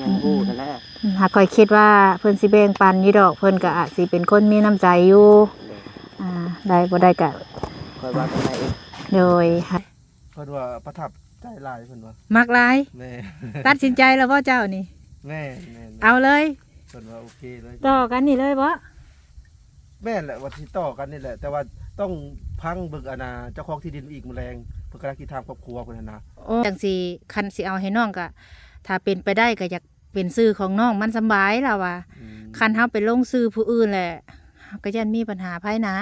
ยังฮู้นั่นแหละหากคอยคิดว่าเพิ่นสิแบ่งปันอยู่ดอกเพิ่นก็อาจสิเป็นคนมีน้ำใจอยู่อ่าได้บ่ได้ก็คอยว่ากันไหนเองโดยให้เพิ่นว่าประทับใจหลายเพิ่นว่ามักหลายแม่ตัดสินใจแล้วบ่เจ้านี่แม่แม่เอาเลยเพิ่นว่าโอเคเลยต่อกันนี่เลยบ่แม่นแหละว่าสิต่อกันนี่แหละ แต่ว่าต้องพังเบิกอนาเจ้าของที่ดินอีกแมลงเพิ่นกำลังคิดทางครอบครัวเพิ่นน่ะนะโอ้จังสิคันสิเอาให้น้องก็ ถ้าเป็นไปได้ก็อยากเป็นชื่อของน้องมันสำบายล่ะว่าอืมคันเฮาไปลงชื่อผู้อื่นแหละก็ยันมีปัญหาภายหนะ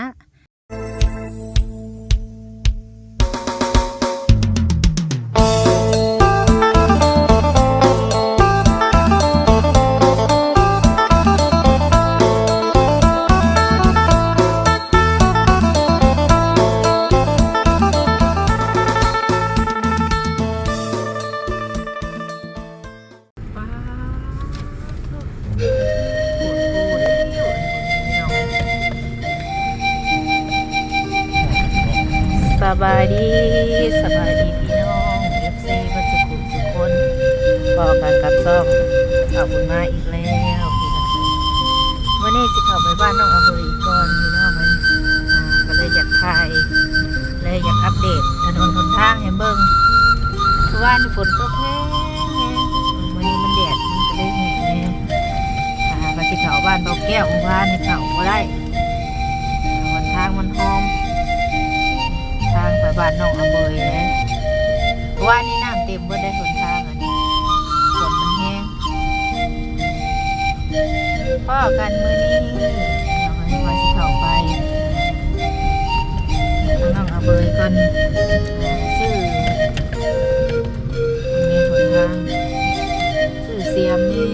แก้วของบ้านนี่เขาก็ได้วันทางมันหอม ทางไปบ้านน้องอเบยเลยเพราะว่านี่น้ำเต็มเบิดได้หนทางอันนี้ฝนมันแห้งพ่อกันมือนี้เราให้ว่าสิเข้าไปน้องอเบยก่อนชื่อมีหนทางชื่อเสียมนี่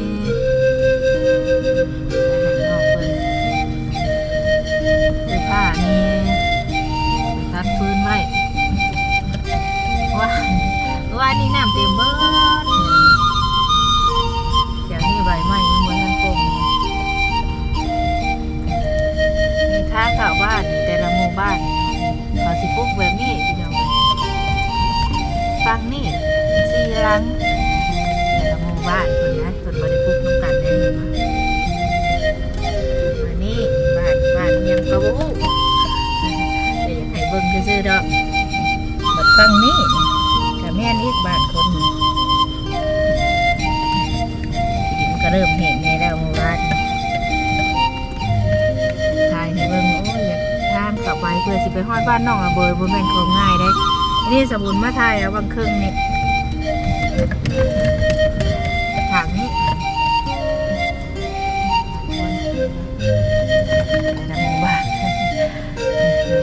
านี่น้ำเต็มเบ้อ อันนี่สมุนมาถ่ายเอาบางครึ่งนี่ทางนี้ในหมู่บ้าน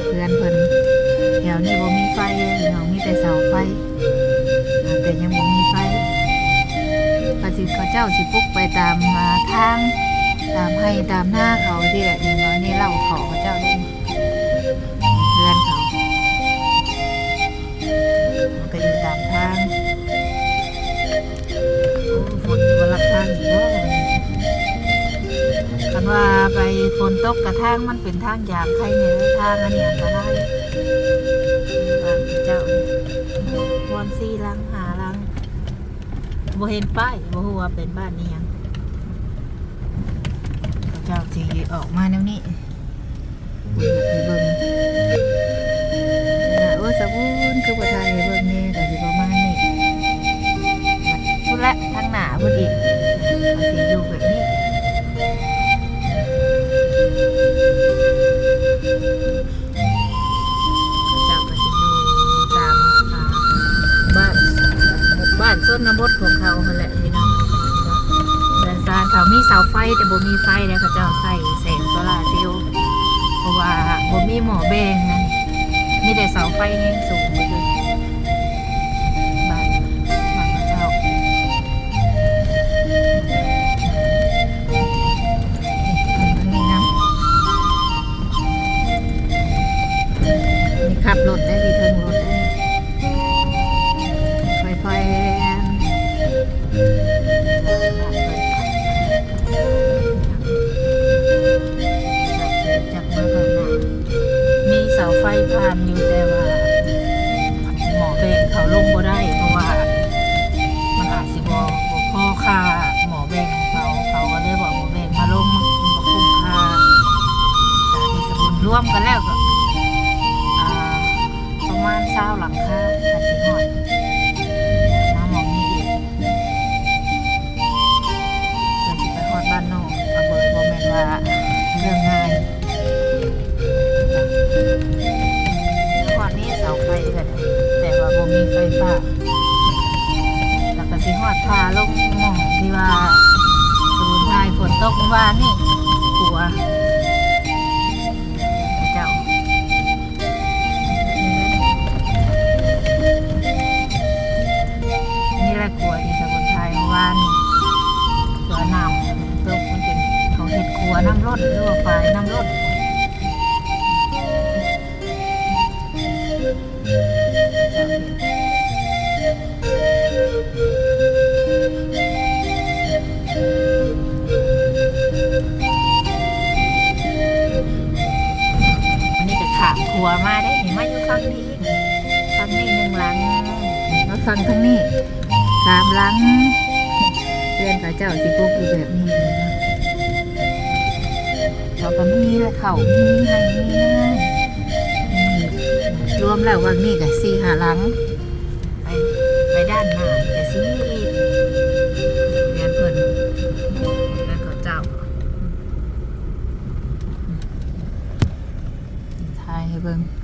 เพื่อนเพิ่นแถวนี้บ่มีไฟเลยพี่น้องมีแต่เสาไฟ แต่ยังบ่มีไฟก็สิเขาเจ้าสิปุกไปตามอ่าทาง ตามให้ตามหน้าเขาที่แหละนี่ว่านี่เล่าขาเขาเจ้าได้ มันก็อยู่ตามทางโอ้ฝนบ่รับทางอีกแล้วคันว่าไปฝนตกกระทางมันเป็นทางยางใครเนี่ยทางอันเนี้อันตรายบ้านเจ้าวนซีลังหาลังบ่เห็นป้ายบ่ฮู้ว่าเป็นบ้านนี้ยังเจ้าสิออกมาแนวนี้เบิ่ง คือบ่ทายเบิ่งแนี่ก็สิประมาณนี้พุ่นละทางหน้าพุ่นอีกมันสิอยู่แบบนี้จากก็สิอยู่ตามบ้านบ้านส้นน้ำบดของเขาเขาแหละพี่น้องเรือนซานเขามีเสาไฟแต่บ่มีไฟแล้วเขาจ้าใส่แสงโซลาร์เซลล์เพราะว่าบ่มีหมอแบงนั่น มีแต่เสาไฟแห้งสูงเลย ผัวมาได้เห็นมาอยู่ฟังนี้ฟังนี้หนึ่งหลังแล้วฟังทั้งนี้สามหลังเพื่อนพระเจ้าสิปุกอยู่แบบนี้เราก็มีเข่ามีให้มีนะรวมแล้ววันนี้กับสี่หาหลัง ไปไปด้านหน้ากับสี่ хвилин.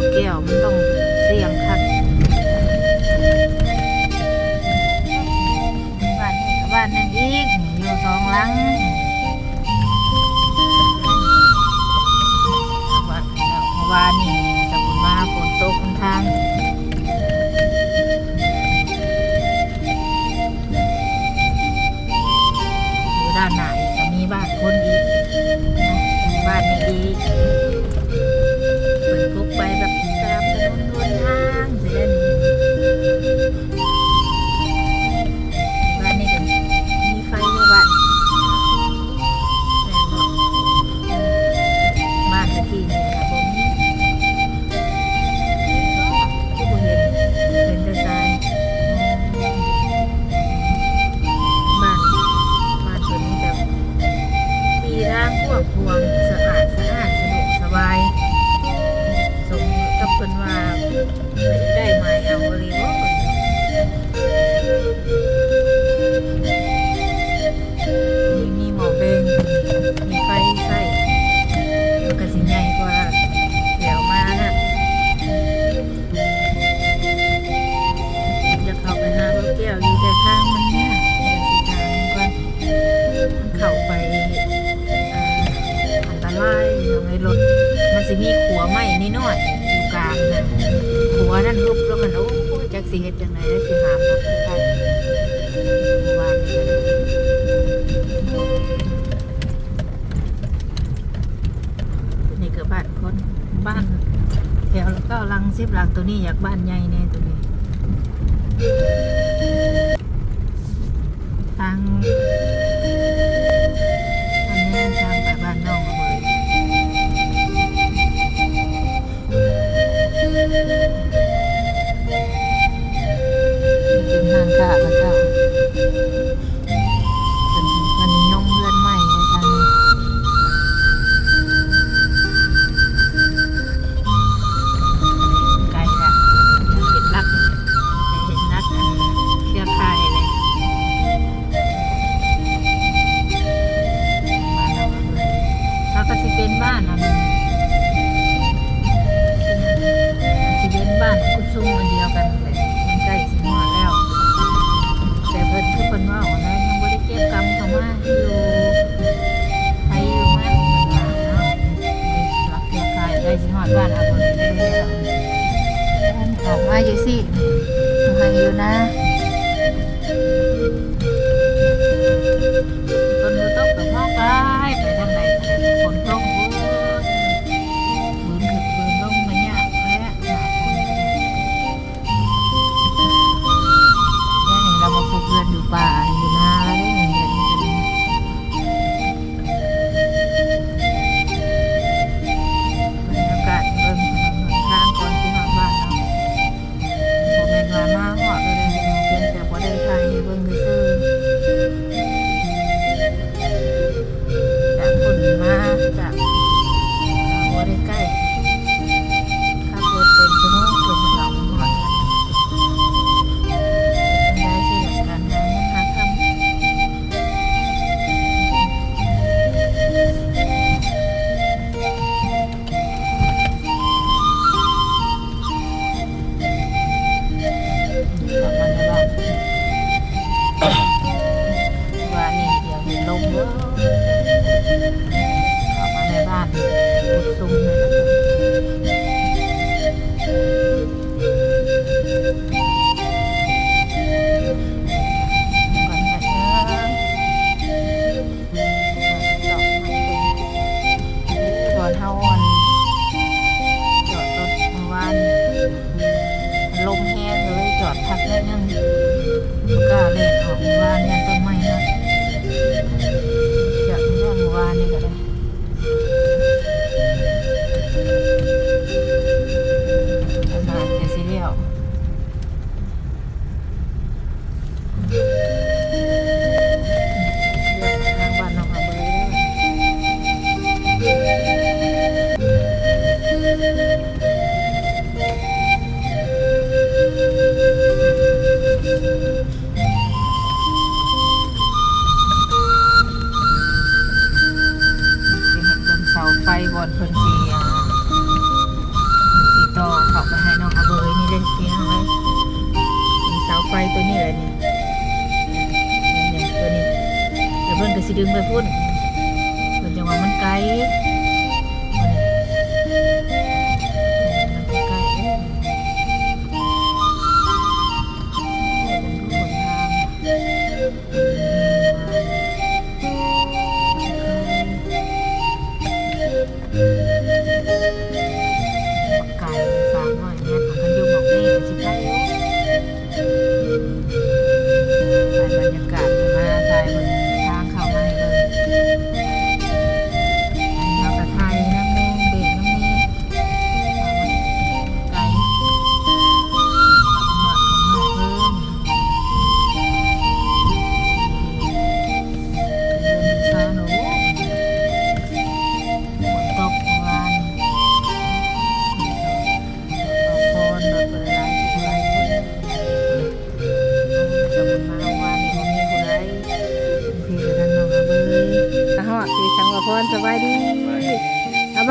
bloqueo. อ้รถมันสิมีขัวไหมนี่น้อยอยู่กลางนั่ขัวนั่นรูปแล้วกันโอ้ยจักสีเฮ็ดจังไดได้สีหามครับานวนนี่คือบ้านคนบ้านแถวแล้วก็ลังซิบหลังตัวนี้อยากบ้านใหญ่แน่ตัวนี้ทาง じゃあ、ま。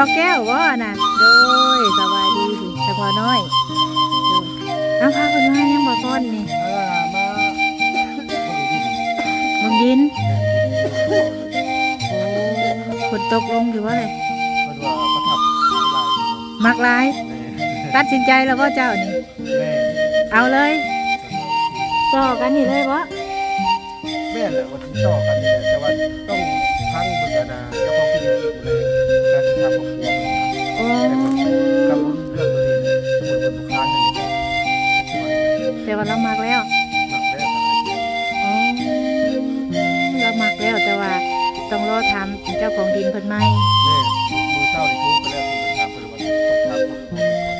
บอกแก้วบ่น่ะโดยสบายดีเฉพาะน้อยเอาพาคนมายังบ่พรนี่เออมามึงยินฝนตกลงอยู่ว่าเลยเพิ่นว่าประทับหลายมักหลายตัดสินใจแล้วว่าเจ้านี่แม่เอาเลยต่อกันนี่เลยบ่แม่นแหละว่าสิต่อกันนี่แหละแต่ว่าต้องพังเบิ่งอนะเจ้าของที่ดินอีกเลย การที่ทำครอบครัวมันนะโอ้กังวลเรื่องตัวนี้สมมุติเป็นลูกค้าอย่างนี้ก็แต่ว่าเรามักแล้วหนักแล้วอะไรอย่างเงี้ยอ๋อเรามักแล้วแต่ว่าต้องรอถามเจ้าของดินเพิ่นไหมแม่มือเศร้าในทุกข์ไปแล้วคุณถามเพิ่นว่าต้องทำครอบครัวก่อน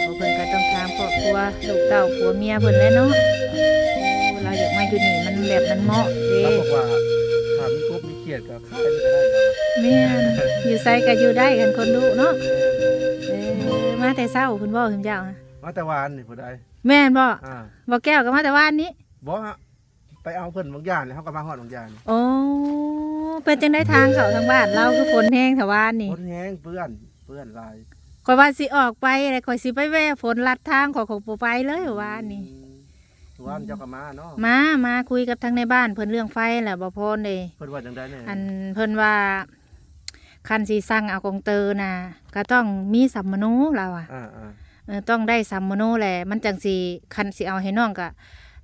เพราะเพิ่นก็ต้องถามครอบครัวลูกเต้าผัวเมียเพิ่นแหล้วเนาะโอ้เราอยากมาอยู่นี่มันแบบมันเหมาะเด้เราบอกว่าถามมีกบมี เขียดก็ขายไม่ได้แล้วแม่นอยู่ไสก็อยู่ได้กันคนดุเนาะเออมาแต่เช้าคุณบ่คุณเจ้ามาแต่วานนี่ผู้ใดแม่นบ่อ่าบ่แก้วก็มาแต่ว่านนี้บ่ฮะไปเอาเพิ่นบางอย่างเลยเฮาก็มาฮอดบางอย่างนี่โอ้เป็นจังได้ทางเขาทางบ้านเราคือฝนแห้งแถวบ้านนี่ คนแห้งเปื้อนเปื้อนลายข่อยว่าสิออกไปอะไรข่อยสิไปแว่ฝนลัดทางขอยของบ่ไปเลยว่านนี่ อื มวานเจ้าก็มาเนาะมามาคุยกับทางในบ้านเพิ่นเรื่องไฟแหละบ่พรเด้เพิ่นว่าจังได๋เนี่ยอันเพิ่นว่าคันสิสั่งเอากองเตอร์น่ะก็ต้องมีสัมมโนเราอะอ่าอ่าเออต้องได้สัมมโนแหละมันจังสิคันสิเอาให้น้องก็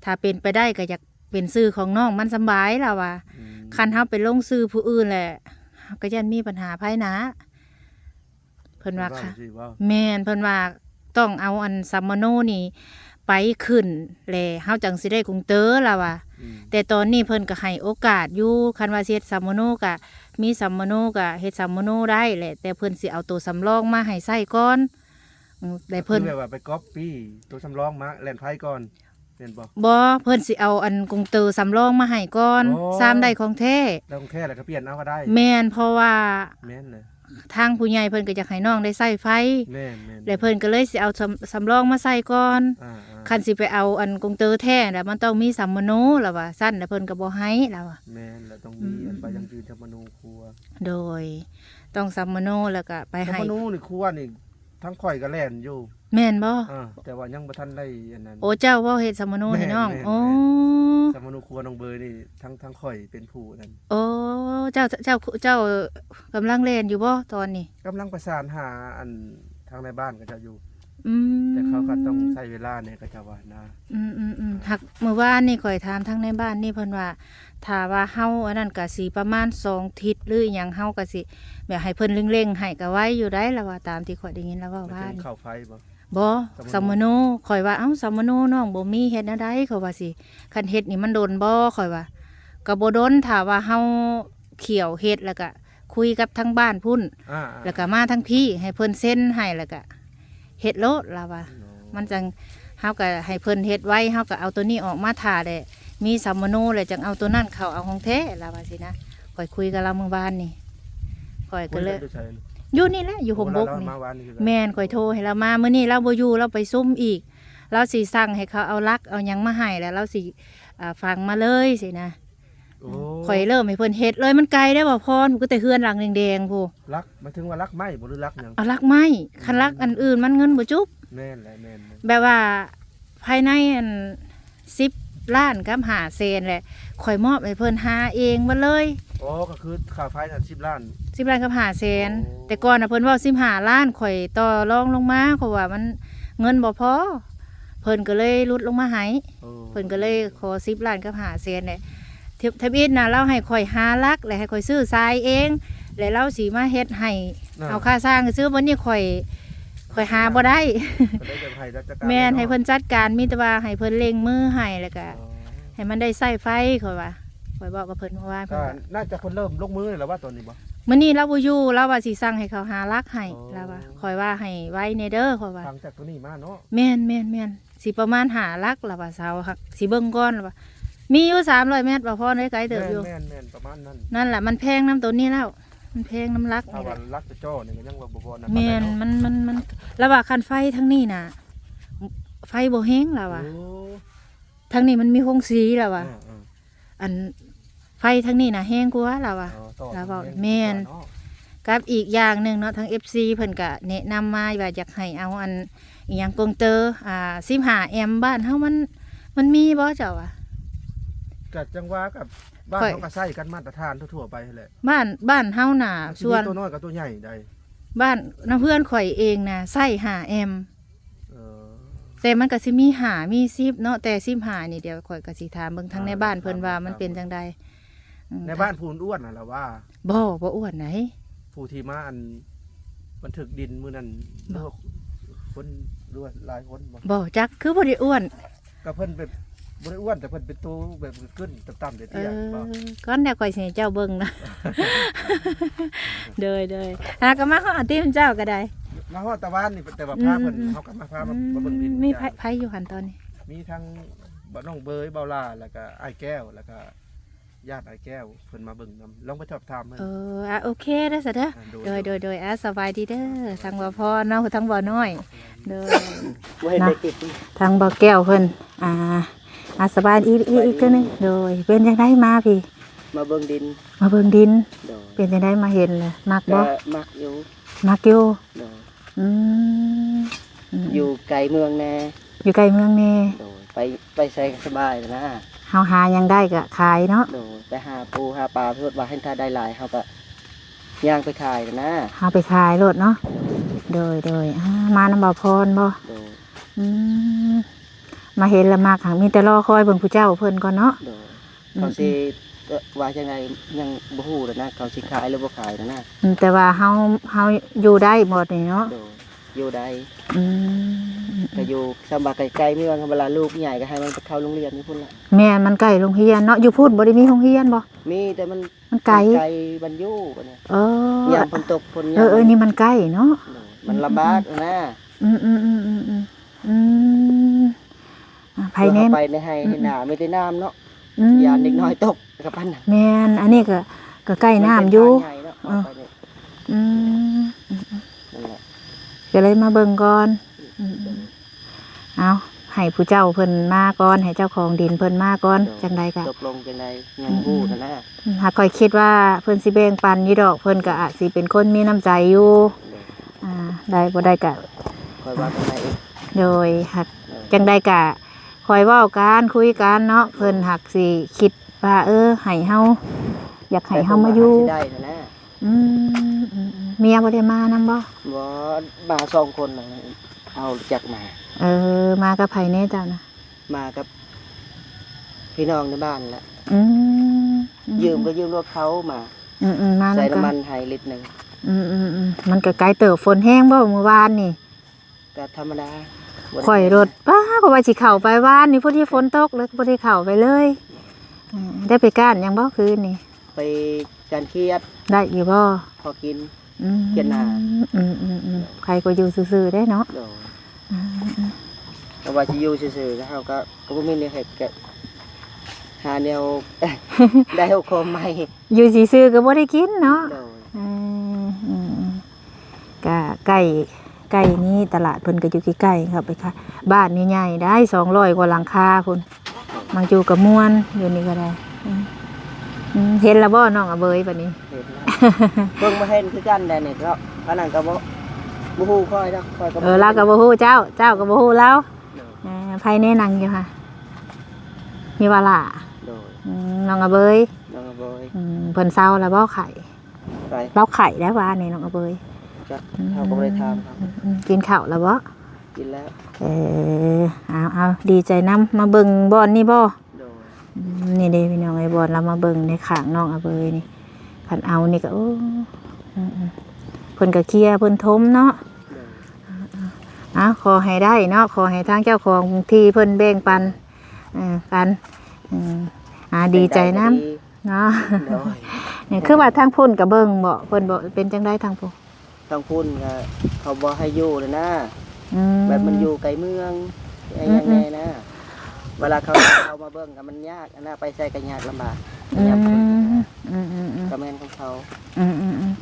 ถ้าเป็นไปได้ก็อยากเป็นชื่อของน้องมันสำบายแล้วว่ะอืมคันเฮาไปลงชื่อผู้อื่นแหละก็ยันมีปัญหาภายหนะเพิ่นว่าค่ะ สิว่าแม่นเพิ่นว่าต้องเอาอันสัมมโนนี่ ไปขึ้นแหละเฮาจังสิได้กรุงเตอล่ะว่ะอืมแต่ตอนนี้เพิ่นก็ให้โอกาสอยู่คันว่าสิเฮ็ดสัมมโนก็มีสัมมโนก็เฮ็ดสัมมโนได้แหละ แต่เพิ่นสิเอาตัวสำรองมาให้ใส่ก่อนอืมแต่เพิ่นคือแบบว่าไปก๊อปปี้ตัวสำรองมาแล่นไผก่อนแม่นบ่บ่เพิ่นสิเอาอันกรุงเตอสำรองมาให้ก่อนโอ้ซ้ำได้ของแท้แล้วแค่แล้วก็เปลี่ยนเอาก็ได้ แม่นเพราะว่าแม่นเลย ทางผู้ใหญ่เพิ่นก็อยากให้น้องได้ใส่ไฟแม่นแม่นแล้วเพิ่นก็เลยสิเอาสำสำรองมาใส่ก่อน อ่าอ่าคันสิไปเอาอันกงเตอร์แท้แล้วมันต้องมีสัมมโนแล้วว่าสั้นแล้วเพิ่นก็บ่ให้แล้วว่า แม่นแล้วต้องมีอันไปยังยืนธรรมนูครัวโดย ต้องสัมมโนแล้วก็ไปธรรให้มนูนี่ครัวนี่ ทั้งข่อยก็แล่นอยู่แม่นบ่อ่าแต่ว่ายังบ่ทันได้อันนั้น โอ้เจ้าบ่เฮ็ดสัมมโนให้น้องแม่นแม่น โอ้ธรรมนูครัวน้องเบยนี่ทั้งทั้งข่อยเป็นผู้นั่นโอ้เจ้าเจ้าเจ้ากำลังเล่นอยู่บ่ตอนนี้ กำลังประสานหาอันทางในบ้านก็จะอยู่ อืมแต่เขาก็ต้องใช้เวลาเนี่ยก็จะว่านะอืมอืมอืมหักเมื่อวานนี่ข่อยถามทั้งในบ้านนี่เพิ่นว่าถ้าว่าเฮาอันนั้นก็สิประมาณ2ทิศหรืออิหยังเฮาก็สิแบบให้เพิ่นเร่งๆให้ก็ไว้อยู่ได้แล้วว่าตามที่ข่อยได้ยินแล้วว่ามันว่าเป็นนี่ข้าวไฟบ่ บ่สัสัมมมมโนโนข่อยว่าเอ้าสัมมโนน้องบ่มีเฮ็ดแนวใดเขาว่าสิคันเฮ็ดนี่มันโดนบ่ข่อยว่าก็บ่โดนถ้าว่าเฮาเขียวเฮ็ดแล้วก็คุยกับทางบ้านพุ่น อ่าแล้วก็มาทางพี่ให้เพิ่นเซ็นให้แล้วก็ เฮ็ดโลดล่ะว่ามันจังเฮาก็ให้เพิ่นเฮ็ดไว้เฮาก็เอาตัวนี้ออกมาถ่าได้มีสัมมโนแล้วจังเอาตัวนั้นเข้าเอาของแท้ล่ะว่าสินะข่อยคุยกับเราเมื่อวานนี่ข่อยก็เลยคุได้ใช้อยู่นี่แหละอยู่ห่มบกโอ้เรานี่มาวานนี่คือกันแม่นข่อยโทรให้เรามาเมื่อนี้เราบ่อยู่เราไปซุ่มอีก เราสิสั่งให้เขาเอาลักเอาหยังมาให้แล้วเราสิอ่าฟังมาเลยสินะ โอ้ข่อยเริ่มให้เพิ่นเฮ็ดเลยมันไกลได้อบ่พรก็แต่เฮือนหลังแดงๆพูรักหมายถึงว่ารักไหมบ่หรือรักหยังเอาลักไม้คันลักอันอื่นมันเงินบ่จุบ แม่นแหละแม่นแม่นแบบว่าภายในอัน10ล้านกับหาเซนแหละข่อยมอบให้เพิ่นหาเองมาเลยอ๋อก็คือค่าไฟนั่น10ล้าน สิบล้านกับหาเซนโอ้ แต่ก่อนน่ะเพิ่นเว่าสิบหาล้านข่อยต่อรองลงมาเพราะว่ามันเงินบ่พอเพิ่นก็เลยลดลงมาให้ออเพิ่นก็เลยขอสิบล้านกับหาเซนเนี่ย ททบิดนะเราให้ข่อยหาลักและให้ข่อยซื้อทรายเอง แล้วเราสีมาเฮ็ดให้น่ะ เอาค่าสร้างซื้อวันนี้ข่อยข่อยหาบ่ได้ก็ได้จะให้ราชการแม่นให้าะเพิ่นจัดการมีแต่ว่าให้เพิ่นเล็งมือให้แล้วก็อ๋อให้มันได้ใส่ไฟข่อยว่าข่อยบอกกับเพิ่นว่าเพิ่ก็นก็น่าจะคนเริ่มลงมือแล้วว่าตอนนี้บ่ มื้อนี้เราบ่อยู่เราว่าสิสั่งให้เขาหาลักให้อ๋อ เราว่าข่อยว่าให้ไว้ในเด้อข่อยว่าทางจากตัวนี้มาเนาะแม่นแม่นแม่นสิประมาณหาลักล่ะว่าเสาหักสิเบิ่งก่อนล่ะว่า มีอยู่300เมตรบ่พอได้ไกลเติบอยู่ แม่นแม่นๆประมาณนั้นนั่นแหละมันแพงน้ำตัวนี้แล้ว มันแพงน้ำลักถ้านี่แหวัละนรักจะจ้อนี่ก็ยังว่าบ่พอนะแมนมันมันมันระหว่างคันไฟทั้งนี้น่ะ ไฟโบแห้งแล้วว่าอะทั้งนี้มันมีหงสีแล้วอะอันไฟทั้งนี้น่ะแห้งกว่าแล้วอะแล้วบอกแม่น กับอีกอย่างหนึ่งเนาะทั้ง FC เพิ่นก็แนะนำมาว่าอยากให้เอาอันอีหยังกงเตอร์อ่า15แอมป์บ้านเฮามันมันมีบ่เจ้าอะ กัจังว่ากับบ้านค่อย เขาก็ใช้กันมาตรฐานทั่วๆไปแหละบ้านบ้านเฮาน่ะทีส่วนตัวน้อยกับตัวใหญ่ได้บ้านน้าเพื่อนข่อยเองน่ะใส่5แอมป์เออ แต่มันก็สิมีหามีซิบเนาะแต่ซิบหานี่เดี๋ยวข่อยก็สิถามเบิ่งทางในบ้านเพิ่นว่ามันเป็นจังใดอืมในบ้านผู้อ้วนน่ะล่ะว่า บ่บ่อ้วนไหน ผู้ที่มาอันบันทึกดินมื้อนั้นบ่คนรวยหลายคนบ่บ่จักคือบ่ได้อ้วน ก็เพิ่นเป็น บ่ได้อ้วนแต่เพิ่นเป็นตัวแบบขึ้นต่ำๆเอเตี้ยอๆบ่ก่อนเดี๋ยวข่อยสิให้เจ้าเบิ่งนะ เดยเดยหาก็มาเฮาอันติมเจ้าก็ได้มาฮอดตะวันนี่แต่ว่าพาเพิ่นอืมเฮาก็มาพามามาเบิ่งดินมียไผไผอยู่หันตอนนี้ มีทั้งบ่น้องเบยเบาลาแล้วก็อ้ายแก้วแล้วก็ญาติอ้ายแก้วเพิ่นมาเบิ่งนํลองไปสอบถามเพิ่นเอออะโอเคเด้อซะเด้อโดยโดยโดยโดยอะสบายดีเด้อทางบ่พอเนาะทางบ่น้อยเด้อบ่เห็นได้ติดทางบ่แก้วเพิ่นอ่า อะสบายอีกอีกอีกเทื่อนึงโดยเป็นจังไดมาพี่ มาเบิ่งดินมาเบิ่งดิน โดยเป็นจังไดมาเห็นเลยมักบ่ก็มักอยู่มักอยู่โดยอืมมอยู่ไกลเมืองแน่อยู่ใกล้เมืองแน่โดยไปไปใช้สบายนะเฮาหาหยังได้ก็ขายเนาะโดยไปหาปูหาปลาเพื่อว่าให้ถ้าได้หลายเฮาก็ย่างไปขายนะเฮาไปขายโลดเนาะโดยโดยอ่ามานำบ่าวพรบ่โดยอืม มาเห็นแล้วมักหังมีแต่รอคอยเบิ่งผู้เจ้าเพิ่นก่อนเนาะ โดยเขาสิเอ่อว่าจังไงยังบ่ฮู้แล้วนะเขาสิขายหรือบ่ขายนะอืมแต่ว่าเฮาเฮาอยู่ได้หมดนี่เนาะโดยอยู่ใดอืมก็อยู่สำบากไกลๆเมืองเวลาลูกใหญ่ก็ให้มันไปเข้าโรงเรียนนี่พุ่นละแม่นมันใกล้โรงเรียนเนาะอยู่พูดบ่ได้มีโรงเรียนบ่มีแต่มันมันไกลไกลบรรยุบัดเนี่ยเออยามฝนตกฝนเออเออนี่มันใกล้เนาะ มันลำบากนะอืมอืมอืมอืมอืมอืมอะ ภายในเพื่อเข้าไปในให้ในหนาไม่ได้น้ำเนาะอืมยานเด็กน้อยตกกับพันน่ะแม่นอันนี้ก็ก็ใกล้น้ำอยู่ มันเป็นทางใหญ่เนาะเข้าไปเนี่ยอืมนั่นแหละก็เลยมาเบิ่งก่อนอืมอืมเอาให้ผู้เจ้าเพิ่นมาก่อน ให้เจ้าของดินเพิ่นมาก่อนจังใดก็ตกลงจังไดยังฮู้นะนะหากคอยคิดว่าเพิ่นสิแบ่งปันอยู่ดอกเพิ่นก็อาจสิเป็นคนมีน้ำใจอยู่อ่าได้บ่ได้ก็คอยว่ากันไปเองโดยหักเออจังใดก็ คอยเว้ากันคุยกันเนาะเพิ่นหักสิคิดว่าเออให้เฮาอยากให้เฮามาอยู่แต่ผมว่สิได้นะนะอืมอืมอืมเมียบ่ได้มานำบ่บ่มาสองคนน่ะเอาจากมา เออ มากับไผแน่เจ้านะมากับ พี่น้องในบ้านแหละอืมยืมก็ยืมรถเขามา อืมอืมมาใส่นำกัน้ำมันให้ลิตรหนึงอืมอืมอืมมันก็ไกลเติบฝนแห้งบ่เมื่อวานนี่ก็ธรรมดาบ่ได้ ข่อยรถป้าเพราะว่าสิเข้าไปว่านนี่พอที่ฝนตกเลยบ่ได้เข้าไปเลยอ่าได้ไปก้านหยังบ่คืนนี่ ไปการเครียดได้อยู่บ่พอกิน อืมเกียรตินา อืมอืมอืมใครก็อยู่ซื่อๆได้เนาะโดยอืมอืมแต่ว่าสิอยู่ซื่อๆก็เฮาก็ก็บ่มีแนวเฮ็ดก็หาแนว ได้เอาคมใหม่อยู่ซื่อๆก็บ่ได้กินเนาะ โดยอืมอืมอืมก็ใกล้ ใกล้นี้ตลาดเพิ่นก็อยู่ใกล้ๆครับไปค่ะ บ้านนี่ใหญ่ได้200กว่าหลังคาพุ่นมังจูกับม่วนอยู่นี่ก็ได้อืมอืมเห็นแล้วบ่น้องอเบยบัดนี้ เห็นแล้วเพิ่งมาเห็นคือกันได้นี่ก็อันนั้นก็บ่บ่ฮู้ค่อยดอกค่อยก็เออเรากับโบฮู้เจ้า เจ้ากับโบฮู้เราโดยเออภายในหนังอยู่ค่ะ มีว่าล่ะโดยอืมน้องอาเบยน้องบอยอืมเพิ่นเศร้าแล้วบ่ไข่ไป เล่าไข่ได้ว่านี่น้องอาเบย จักเขาก็ไม่ได้ทำครับอืมกินข้าวแล้วบ่กินแล้วเออเอาเอาดีใจนํมาเบิ่งบอนนี่บ่โดยอืมนี่เด้พี่น้องไอ้บอนเรามาเบิ่งในข้างน้องอาเบยนี่คันเอานี่ก็โอ้อืมๆเพิ่นก็เคลียร์เพิ่นทมเนาะ โดยเอาขอให้ได้เนาะขอให้ทางเจ้าของที่เพิ่นแบ่งปันเออกันอืมอ่าดีใจนํเนาะโดยเนี่ยคือว่าทางพุ่นกับเบิ่งบ่เพิ่นบ่เป็นจังไดทางพุ่น ต้องพูดก็เขาบอกให้อยู่เลยนะ อืแบบมันอยู่ไกลเมืองไอ้ยังไงนะ เวลาเขาเขามาเบิ่งก็มันยากอันน่ะไปใส่กันยากลำบากอืยากมคนอืมอืมอืมก็แม่นของเขาอืมอืมอืม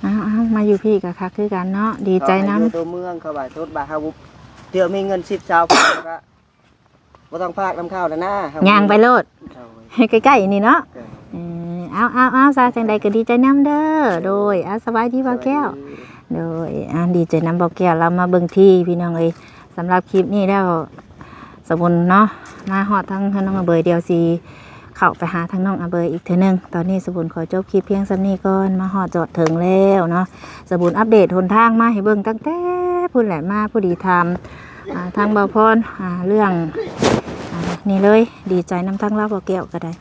เอาเอามาอยู่พี่กับคักคือกันเนาะดีใจนํเขาให้อยู่ตัวเมืองเขาว่าทุดบาทเฮาเดี๋ยวมีเงิน10 20พันก็บ่ต้องพากน้ำข้าวแล้วนะเฮย่างไปโลดโดยให้ใกล้ๆนี่เนาะโดยเออ เอาเอาเอาซาจังใดก็ดีใจนํเด้อโดยเอาสบายดีบ่าวแก้ว โดยอ่าดีใจน้ำบอกแก้วเรามาเบิ่งที่พี่น้องเอ้ยสำหรับคลิปนี้แล้วสมุนเนาะมาหอดทั้งน้องอาเบยเดียวสีเข้าไปหาทั้งน้องอาเบยอีกเทอนึงตอนนี้สมุนขอจบคลิปเพียงสำนี้ก่อนมาหอดจอดถึงแล้วเนาะสมุนอัปเดตหนทางมาให้เบิ่งตั้งแต่พูดแหละมาผู้ดีทำอ่าทางบาวพรอ่าเรื่องอ่านี่เลยดีใจน้ำทั้งเราบอกแก้วก็ได้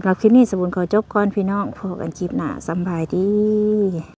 สำหรับคลิปนี้สมุนขอจบก่อนพี่น้องพบกันคลิปหน้าสบายดี